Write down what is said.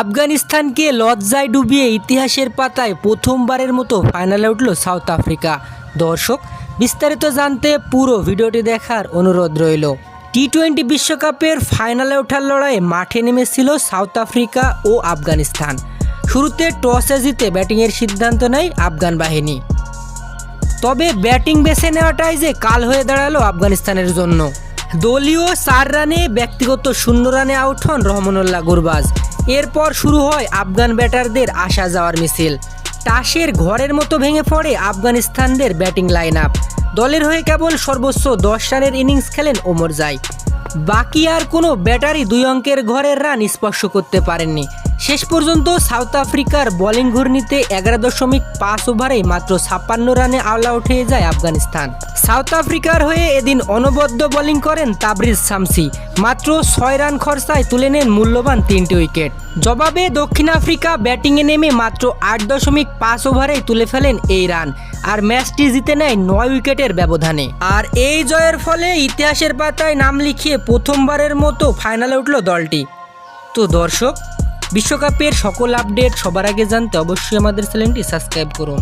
আফগানিস্তানকে লজ্জায় ডুবিয়ে ইতিহাসের পাতায় প্রথমবারের মতো ফাইনালে উঠল সাউথ আফ্রিকা। দর্শক, বিস্তারিত জানতে পুরো ভিডিওটি দেখার অনুরোধ রইল। টি টোয়েন্টি বিশ্বকাপের ফাইনালে ওঠার লড়াইয়ে মাঠে নেমেছিল সাউথ আফ্রিকা ও আফগানিস্তান। শুরুতে টসে জিতে ব্যাটিংয়ের সিদ্ধান্ত নেয় আফগান বাহিনী। তবে ব্যাটিং বেছে নেওয়াটাই যে কাল হয়ে দাঁড়াল আফগানিস্তানের জন্য। দলীয় চার রানে ব্যক্তিগত শূন্য রানে আউট হন রহমানুল্লাহ গুরবাজ। এরপর শুরু হয় আফগান ব্যাটারদের আসা যাওয়ার মিছিল। তাসের ঘরের মতো ভেঙে পড়ে আফগানিস্তানদের ব্যাটিং লাইন আপ দলের হয়ে কেবল সর্বোচ্চ দশ রানের ইনিংস খেলেন ওমর জাই। বাকি আর কোনো ব্যাটারি দুই অঙ্কের ঘরের রান স্পর্শ করতে পারেননি। শেষ পর্যন্ত সাউথ আফ্রিকার বোলিং ঘূর্ণিতে এগারো দশমিক পাঁচ ওভারে মাত্র ছাপ্পান্ন রানে আওলা উঠে যায় আফগানিস্তান। সাউথ আফ্রিকার হয়ে এদিন অনবদ্য বোলিং করেন তাবরিজ শামসি। মাত্র ছয় রান খরচায় তুলে নেন মূল্যবান তিনটি উইকেট। জবাবে দক্ষিণ আফ্রিকা ব্যাটিংয়ে নেমে মাত্র আট দশমিক পাঁচ ওভারেই তুলে ফেলেন এই রান, আর ম্যাচটি জিতে নেয় নয় উইকেটের ব্যবধানে। আর এই জয়ের ফলে ইতিহাসের পাতায় নাম লিখিয়ে প্রথমবারের মতো ফাইনালে উঠল দলটি। তো দর্শক বিশ্বকাপের সকল আপডেট সবার আগে জানতে অবশ্যই আমাদের চ্যানেলটি সাবস্ক্রাইব করুন।